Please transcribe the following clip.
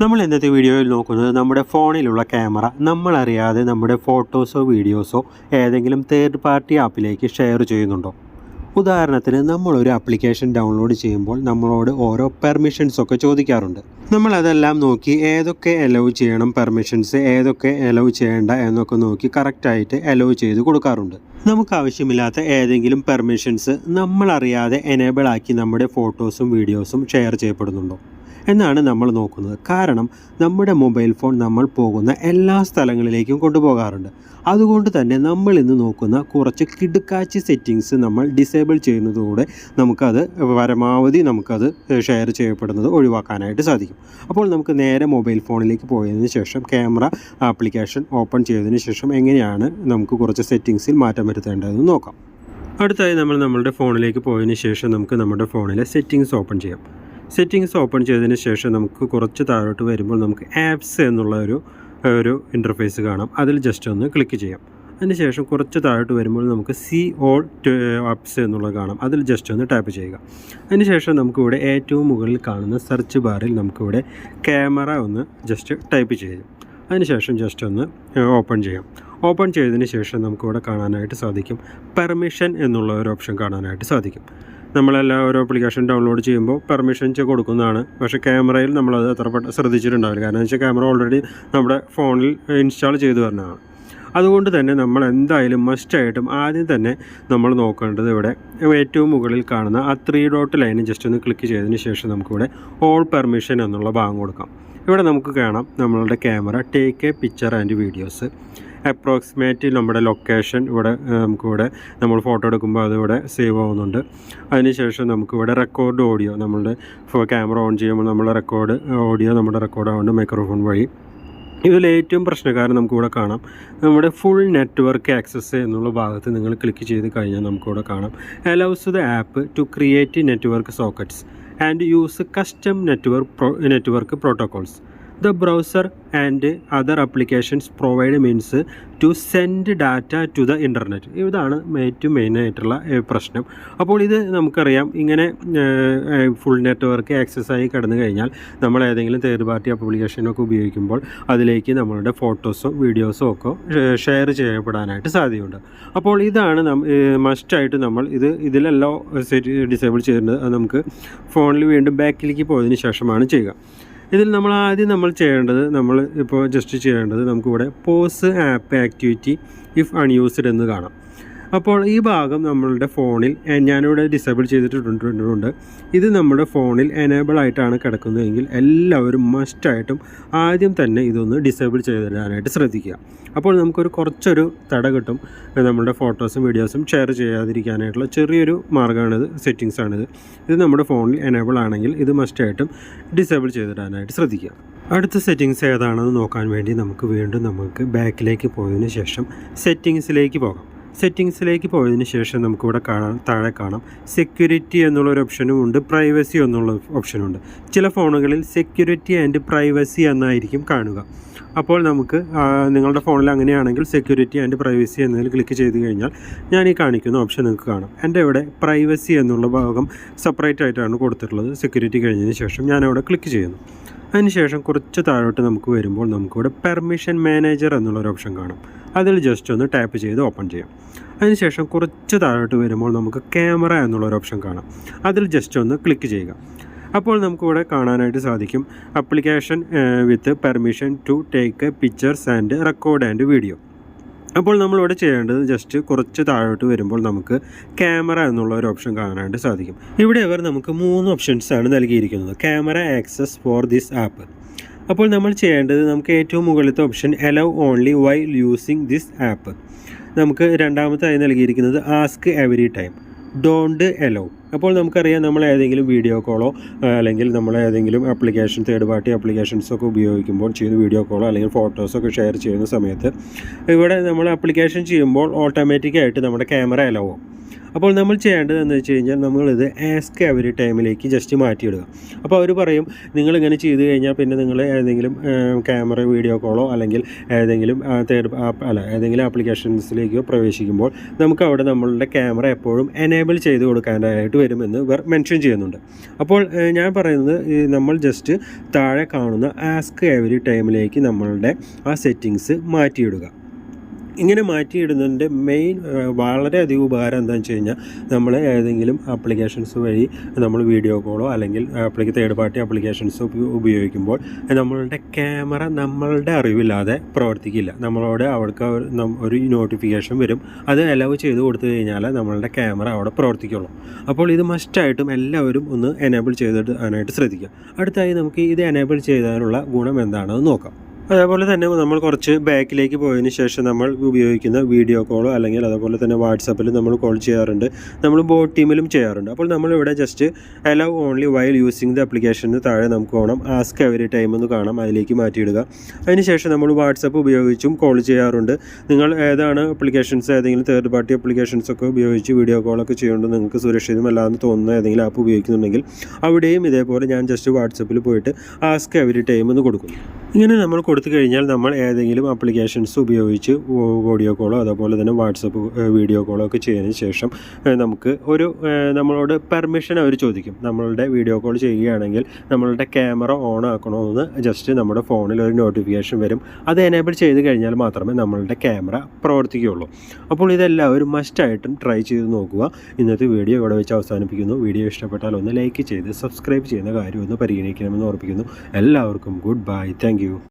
നമ്മൾ ഇന്നത്തെ വീഡിയോയിൽ നോക്കുന്നത് നമ്മുടെ ഫോണിലുള്ള ക്യാമറ നമ്മളറിയാതെ നമ്മുടെ ഫോട്ടോസോ വീഡിയോസോ ഏതെങ്കിലും തേർഡ് പാർട്ടി ആപ്പിലേക്ക് ഷെയർ ചെയ്യുന്നുണ്ടോ? ഉദാഹരണത്തിന് നമ്മളൊരു ആപ്ലിക്കേഷൻ ഡൗൺലോഡ് ചെയ്യുമ്പോൾ നമ്മളോട് ഓരോ പെർമിഷൻസ് ഒക്കെ ചോദിക്കാറുണ്ട്. നമ്മൾ അതെല്ലാം നോക്കി ഏതൊക്കെ അലൗ ചെയ്യണം പെർമിഷൻസ് ഏതൊക്കെ അലൗ ചെയ്യേണ്ട എന്നൊക്കെ നോക്കി കറക്റ്റായിട്ട് അലൗ ചെയ്ത് കൊടുക്കാറുണ്ട്. നമുക്ക് ആവശ്യമില്ലാത്ത ഏതെങ്കിലും പെർമിഷൻസ് നമ്മളറിയാതെ എനേബിൾ ആക്കി നമ്മുടെ ഫോട്ടോസും വീഡിയോസും ഷെയർ ചെയ്യപ്പെടുന്നുണ്ടോ? എന്നാണ് നമ്മൾ നോക്കുന്നത്. കാരണം നമ്മുടെ മൊബൈൽ ഫോൺ നമ്മൾ പോകുന്ന എല്ലാ സ്ഥലങ്ങളിലേക്കും കൊണ്ടുപോകാറുണ്ട്. അതുകൊണ്ട് തന്നെ നമ്മൾ ഇന്ന് നോക്കുന്ന കുറച്ച് കിടുക്കാച്ചി സെറ്റിങ്സ് നമ്മൾ ഡിസേബിൾ ചെയ്യുന്നതോടെ നമുക്കത് പരമാവധി നമുക്കത് ഷെയർ ചെയ്യപ്പെടുന്നത് ഒഴിവാക്കാനായിട്ട് സാധിക്കും. അപ്പോൾ നമുക്ക് നേരെ മൊബൈൽ ഫോണിലേക്ക് പോയതിന് ശേഷം ക്യാമറ ആപ്ലിക്കേഷൻ ഓപ്പൺ ചെയ്തതിന് ശേഷം എങ്ങനെയാണ് നമുക്ക് കുറച്ച് സെറ്റിങ്സിൽ മാറ്റം വരുത്തേണ്ടതെന്ന് നോക്കാം. അടുത്തായി നമ്മൾ നമ്മുടെ ഫോണിലേക്ക് പോയതിന് ശേഷം നമുക്ക് നമ്മുടെ ഫോണിലെ സെറ്റിങ്സ് ഓപ്പൺ ചെയ്യാം. സെറ്റിങ്സ് ഓപ്പൺ ചെയ്തതിന് ശേഷം നമുക്ക് കുറച്ച് താഴോട്ട് വരുമ്പോൾ നമുക്ക് ആപ്സ് എന്നുള്ള ഒരു ഒരു ഇന്റർഫേസ് കാണാം. അതിൽ ജസ്റ്റ് ഒന്ന് ക്ലിക്ക് ചെയ്യാം. അതിനുശേഷം കുറച്ച് താഴോട്ട് വരുമ്പോൾ നമുക്ക് സി ഓൾ ആപ്സ് എന്നുള്ളത് കാണാം. അതിൽ ജസ്റ്റ് ഒന്ന് ടാപ്പ് ചെയ്യുക. അതിനുശേഷം നമുക്കിവിടെ ഏറ്റവും മുകളിൽ കാണുന്ന സെർച്ച് ബാറിൽ നമുക്കിവിടെ ക്യാമറ ഒന്ന് ജസ്റ്റ് ടൈപ്പ് ചെയ്യും. അതിനുശേഷം ജസ്റ്റ് ഒന്ന് ഓപ്പൺ ചെയ്യാം. ഓപ്പൺ ചെയ്തതിന് ശേഷം നമുക്കിവിടെ കാണാനായിട്ട് സാധിക്കും. പെർമിഷൻ എന്നുള്ള ഒരു ഓപ്ഷൻ കാണാനായിട്ട് സാധിക്കും. നമ്മളെല്ലാം ഓരോ ആപ്ലിക്കേഷൻ ഡൗൺലോഡ് ചെയ്യുമ്പോൾ പെർമിഷൻ കൊടുക്കുന്നതാണ്. പക്ഷേ ക്യാമറയിൽ നമ്മളത് അത്ര പെട്ടെന്ന് ശ്രദ്ധിച്ചിട്ടുണ്ടാവില്ല. കാരണം വെച്ചാൽ ക്യാമറ ഓൾറെഡി നമ്മുടെ ഫോണിൽ ഇൻസ്റ്റാൾ ചെയ്തു വരുന്നതാണ് അതുകൊണ്ട് തന്നെ നമ്മൾ എന്തായാലും മസ്റ്റായിട്ടും ആദ്യം തന്നെ നമ്മൾ നോക്കേണ്ടത് ഇവിടെ ഏറ്റവും മുകളിൽ കാണുന്ന ആ ത്രീ ഡോട്ട് ലൈൻ ജസ്റ്റ് ഒന്ന് ക്ലിക്ക് ചെയ്തതിന് ശേഷം നമുക്കിവിടെ ഓൾ പെർമിഷൻ എന്നുള്ള ഭാഗം കൊടുക്കാം. ഇവിടെ നമുക്ക് കാണാം നമ്മളുടെ camera take a picture and videos approximate നമ്മുടെ ലൊക്കേഷൻ ഇവിടെ നമുക്കിവിടെ നമ്മൾ ഫോട്ടോ എടുക്കുമ്പോൾ അതിവിടെ സേവ് ആവുന്നുണ്ട്. അതിനുശേഷം നമുക്കിവിടെ റെക്കോർഡ് ഓഡിയോ നമ്മളുടെ ക്യാമറ ഓൺ ചെയ്യുമ്പോൾ നമ്മൾ റെക്കോർഡ് ഓഡിയോ നമ്മുടെ റെക്കോർഡ് ആവുന്നുണ്ട് മൈക്രോഫോൺ വഴി. ഇതിൽ ഏറ്റവും പ്രശ്നക്കാരൻ നമുക്കിവിടെ കാണാം. നമ്മുടെ ഫുൾ നെറ്റ്വർക്ക് ആക്സസ് എന്നുള്ള ഭാഗത്ത് നിങ്ങൾ ക്ലിക്ക് ചെയ്ത് കഴിഞ്ഞാൽ നമുക്കിവിടെ കാണാം. Allows the app to create network sockets and use custom network network protocols the browser and other applications provide means to send data to the internet ഇതാണ് ഏറ്റവും മെയിനായിട്ടുള്ള പ്രശ്നം. അപ്പോൾ ഇത് നമുക്കറിയാം. ഇങ്ങനെ ഫുൾ നെറ്റ്വർക്ക് ആക്സസ് ആയി കടന്നു കഴിഞ്ഞാൽ നമ്മൾ ഏതെങ്കിലും തേർഡ് പാർട്ടി ആപ്ലിക്കേഷനൊക്കെ ഉപയോഗിക്കുമ്പോൾ അതിലേക്ക് നമ്മളുടെ ഫോട്ടോസോ വീഡിയോസോ ഒക്കെ ഷെയർ ചെയ്യപ്പെടാനായിട്ട് സാധ്യതയുണ്ട്. അപ്പോൾ ഇതാണ് മസ്റ്റായിട്ട് നമ്മൾ ഇത് ഇതിലെല്ലാം ഡിസേബിൾ ചെയ്യേണ്ടത് അത് നമുക്ക് ഫോണിൽ വീണ്ടും ബാക്കിലേക്ക് പോയതിന് ശേഷമാണ് ചെയ്യുക. ഇതിൽ നമ്മൾ ആദ്യം നമ്മൾ ചെയ്യേണ്ടത് നമ്മൾ ഇപ്പോൾ ജസ്റ്റ് ചെയ്യേണ്ടത് നമുക്കിവിടെ pause app activity if unused എന്ന് കാണാം. അപ്പോൾ ഈ ഭാഗം നമ്മളുടെ ഫോണിൽ ഞാനിവിടെ ഡിസേബിൾ ചെയ്തിട്ടുണ്ട് ഇത് നമ്മുടെ ഫോണിൽ എനേബിൾ ആയിട്ടാണ് കിടക്കുന്നതെങ്കിൽ എല്ലാവരും മസ്റ്റായിട്ടും ആദ്യം തന്നെ ഇതൊന്ന് ഡിസേബിൾ ചെയ്തിടാനായിട്ട് ശ്രദ്ധിക്കുക. അപ്പോൾ നമുക്കൊരു കുറച്ചൊരു തട കിട്ടും നമ്മുടെ ഫോട്ടോസും വീഡിയോസും ഷെയർ ചെയ്യാതിരിക്കാനായിട്ടുള്ള ചെറിയൊരു മാർഗമാണിത് സെറ്റിങ്സാണിത് ഇത് നമ്മുടെ ഫോണിൽ എനേബിൾ ആണെങ്കിൽ ഇത് മസ്റ്റായിട്ടും ഡിസേബിൾ ചെയ്തിടാനായിട്ട് ശ്രദ്ധിക്കുക. അടുത്ത സെറ്റിങ്സ് ഏതാണെന്ന് നോക്കാൻ വേണ്ടി നമുക്ക് വീണ്ടും നമുക്ക് ബാക്കിലേക്ക് പോയതിന് ശേഷം സെറ്റിങ്സിലേക്ക് പോകാം. സെറ്റിങ്സിലേക്ക് പോയതിന് ശേഷം നമുക്കിവിടെ കാണാൻ താഴെ കാണാം. സെക്യൂരിറ്റി എന്നുള്ള ഒരു ഓപ്ഷനും ഉണ്ട് പ്രൈവസി എന്നുള്ള ഓപ്ഷനും ഉണ്ട്. ചില ഫോണുകളിൽ സെക്യൂരിറ്റി ആൻഡ് പ്രൈവസി എന്നായിരിക്കും കാണുക. അപ്പോൾ നമുക്ക് നിങ്ങളുടെ ഫോണിൽ അങ്ങനെയാണെങ്കിൽ സെക്യൂരിറ്റി ആൻഡ് പ്രൈവസി എന്നതിൽ ക്ലിക്ക് ചെയ്ത് കഴിഞ്ഞാൽ ഞാൻ ഈ കാണിക്കുന്ന ഓപ്ഷൻ നിങ്ങൾക്ക് കാണാം. എന്റെ ഇവിടെ പ്രൈവസി എന്നുള്ള ഭാഗം സെപ്പറേറ്റ് ആയിട്ടാണ് കൊടുത്തിട്ടുള്ളത്. സെക്യൂരിറ്റി കഴിഞ്ഞതിന് ശേഷം ഞാനവിടെ ക്ലിക്ക് ചെയ്യുന്നു. അതിനുശേഷം കുറച്ച് താഴോട്ട് നമുക്ക് വരുമ്പോൾ നമുക്കിവിടെ പെർമിഷൻ മാനേജർ എന്നുള്ളൊരു ഓപ്ഷൻ കാണും. അതിൽ ജസ്റ്റ് ഒന്ന് ടാപ്പ് ചെയ്ത് ഓപ്പൺ ചെയ്യാം. അതിനുശേഷം കുറച്ച് താഴോട്ട് വരുമ്പോൾ നമുക്ക് ക്യാമറ എന്നുള്ളൊരു ഓപ്ഷൻ കാണാം. അതിൽ ജസ്റ്റ് ഒന്ന് ക്ലിക്ക് ചെയ്യുക. അപ്പോൾ നമുക്കിവിടെ കാണാനായിട്ട് സാധിക്കും application with permission to take pictures and record and video അപ്പോൾ നമ്മളിവിടെ ചെയ്യേണ്ടത് ജസ്റ്റ് കുറച്ച് താഴോട്ട് വരുമ്പോൾ നമുക്ക് ക്യാമറ എന്നുള്ള ഒരു ഓപ്ഷൻ കാണാനായിട്ട് സാധിക്കും. ഇവിടെ അവർ നമുക്ക് മൂന്ന് ഓപ്ഷൻസ് ആണ് നൽകിയിരിക്കുന്നത്. Camera access for this app അപ്പോൾ നമ്മൾ ചെയ്യേണ്ടത് നമുക്ക് ഏറ്റവും മുകളിലത്തെ option allow only while using this app നമുക്ക് രണ്ടാമത്തായി നൽകിയിരിക്കുന്നത് ask every time don't allow അപ്പോൾ നമുക്കറിയാം നമ്മൾ ഏതെങ്കിലും വീഡിയോ കോളോ അല്ലെങ്കിൽ നമ്മൾ ഏതെങ്കിലും ആപ്ലിക്കേഷൻ തേർഡ് പാർട്ടി ആപ്ലിക്കേഷൻസ് ഒക്കെ ഉപയോഗിക്കുമ്പോൾ ചെയ്യുന്ന വീഡിയോ കോളോ അല്ലെങ്കിൽ ഫോട്ടോസൊക്കെ ഷെയർ ചെയ്യുന്ന സമയത്ത് ഇവിടെ നമ്മൾ ആപ്ലിക്കേഷൻ ചെയ്യുമ്പോൾ ഓട്ടോമാറ്റിക്കായിട്ട് നമ്മുടെ ക്യാമറ എലോ ആവും. അപ്പോൾ നമ്മൾ ചെയ്യേണ്ടത് എന്ന് വെച്ച് കഴിഞ്ഞാൽ നമ്മളിത് ആസ്ക് അവർ ടൈമിലേക്ക് ജസ്റ്റ് മാറ്റിയിടുക. അപ്പോൾ അവർ പറയും നിങ്ങളിങ്ങനെ ചെയ്ത് കഴിഞ്ഞാൽ പിന്നെ നിങ്ങൾ ഏതെങ്കിലും ക്യാമറ വീഡിയോ കോളോ അല്ലെങ്കിൽ ഏതെങ്കിലും തേർഡ് അല്ല ഏതെങ്കിലും ആപ്ലിക്കേഷൻസിലേക്കോ പ്രവേശിക്കുമ്പോൾ നമുക്ക് അവിടെ നമ്മളുടെ ക്യാമറ എപ്പോഴും എനേബിൾ ചെയ്ത് കൊടുക്കാനായിട്ട് വരുമെന്ന് ഇവർ മെൻഷൻ ചെയ്യുന്നുണ്ട്. അപ്പോൾ ഞാൻ പറയുന്നത് നമ്മൾ ജസ്റ്റ് താഴെ കാണുന്ന ആസ്ക് എവരി ടൈമിലേക്ക് നമ്മളുടെ ആ സെറ്റിങ്സ് മാറ്റിയിടുക. ഇങ്ങനെ മാറ്റിയിടുന്നതിന്റെ മെയിൻ വളരെയധികം ഉപകാരം എന്താണെന്ന് വെച്ച് കഴിഞ്ഞാൽ നമ്മൾ ഏതെങ്കിലും ആപ്ലിക്കേഷൻസ് വഴി നമ്മൾ വീഡിയോ കോളോ അല്ലെങ്കിൽ ആപ്ലിക്ക തേർഡ് പാർട്ടി ആപ്ലിക്കേഷൻസ് ഉപയോഗിക്കുമ്പോൾ നമ്മളുടെ ക്യാമറ നമ്മളുടെ അറിവില്ലാതെ പ്രവർത്തിക്കില്ല. നമ്മളോട് അവർക്ക് ഒരു- നോട്ടിഫിക്കേഷൻ വരും. അത് അലവ് ചെയ്ത് കൊടുത്തു കഴിഞ്ഞാൽ നമ്മളുടെ ക്യാമറ അവിടെ പ്രവർത്തിക്കുള്ളൂ. അപ്പോൾ ഇത് മസ്റ്റായിട്ടും എല്ലാവരും ഒന്ന് എനേബിൾ ചെയ്തിടാനായിട്ട് ശ്രദ്ധിക്കുക. അടുത്തായി നമുക്ക് ഇത് എനേബിൾ ചെയ്താലുള്ള ഗുണം എന്താണെന്ന് നോക്കാം. അതേപോലെ തന്നെ നമ്മൾ കുറച്ച് ബാക്കിലേക്ക് പോയതിന് ശേഷം നമ്മൾ ഉപയോഗിക്കുന്ന വീഡിയോ കോളോ അല്ലെങ്കിൽ അതേപോലെ തന്നെ വാട്സപ്പിൽ നമ്മൾ കോൾ ചെയ്യാറുണ്ട്. നമ്മൾ ബോട്ട് ടീമിലും ചെയ്യാറുണ്ട്. അപ്പോൾ നമ്മളിവിടെ just allow only while using the ആപ്ലിക്കേഷന് താഴെ നമുക്ക് വേണം ആസ്ക് എവരി ടൈം എന്ന് കാണാം. അതിലേക്ക് മാറ്റിയിടുക. അതിനുശേഷം നമ്മൾ വാട്സപ്പ് ഉപയോഗിച്ചും കോൾ ചെയ്യാറുണ്ട്. നിങ്ങൾ ഏതാണ് അപ്ലിക്കേഷൻസ് ഏതെങ്കിലും തേർഡ് പാർട്ടി ആപ്ലിക്കേഷൻസ് ഒക്കെ ഉപയോഗിച്ച് വീഡിയോ കോളൊക്കെ ചെയ്യുന്നുണ്ട് നിങ്ങൾക്ക് സുരക്ഷിതമല്ലാന്ന് തോന്നുന്ന ഏതെങ്കിലും ആപ്പ് ഉപയോഗിക്കുന്നുണ്ടെങ്കിൽ അവിടെയും ഇതേപോലെ ഞാൻ ജസ്റ്റ് വാട്സപ്പിൽ പോയിട്ട് ആസ്ക് എവരി ടൈം എന്ന് കൊടുക്കും ഇങ്ങനെ നമ്മൾ കൊടുത്തു കഴിഞ്ഞാൽ നമ്മൾ ഏതെങ്കിലും ആപ്ലിക്കേഷൻസ് ഉപയോഗിച്ച് ഓഡിയോ കോളോ അതുപോലെ തന്നെ വാട്സപ്പ് വീഡിയോ കോളോ ഒക്കെ ചെയ്തതിന് ശേഷം നമുക്ക് ഒരു നമ്മളോട് പെർമിഷൻ അവർ ചോദിക്കും. നമ്മളുടെ വീഡിയോ കോൾ ചെയ്യുകയാണെങ്കിൽ നമ്മളുടെ ക്യാമറ ഓൺ ആക്കണമെന്ന് ജസ്റ്റ് നമ്മുടെ ഫോണിൽ ഒരു നോട്ടിഫിക്കേഷൻ വരും. അത് എനേബിൾ ചെയ്ത് കഴിഞ്ഞാൽ മാത്രമേ നമ്മളുടെ ക്യാമറ പ്രവർത്തിക്കുകയുള്ളൂ. അപ്പോൾ ഇതെല്ലാവരും മസ്റ്റായിട്ടും ട്രൈ ചെയ്ത് നോക്കുക. ഇന്നത്തെ വീഡിയോ ഇവിടെ വെച്ച് അവസാനിപ്പിക്കുന്നു. വീഡിയോ ഇഷ്ടപ്പെട്ടാൽ ഒന്ന് ലൈക്ക് ചെയ്ത് സബ്സ്ക്രൈബ് ചെയ്യുന്ന കാര്യം ഒന്ന് പരിഗണിക്കണമെന്ന് ഓർപ്പിക്കുന്നു. എല്ലാവർക്കും ഗുഡ് ബൈ താങ്ക് you.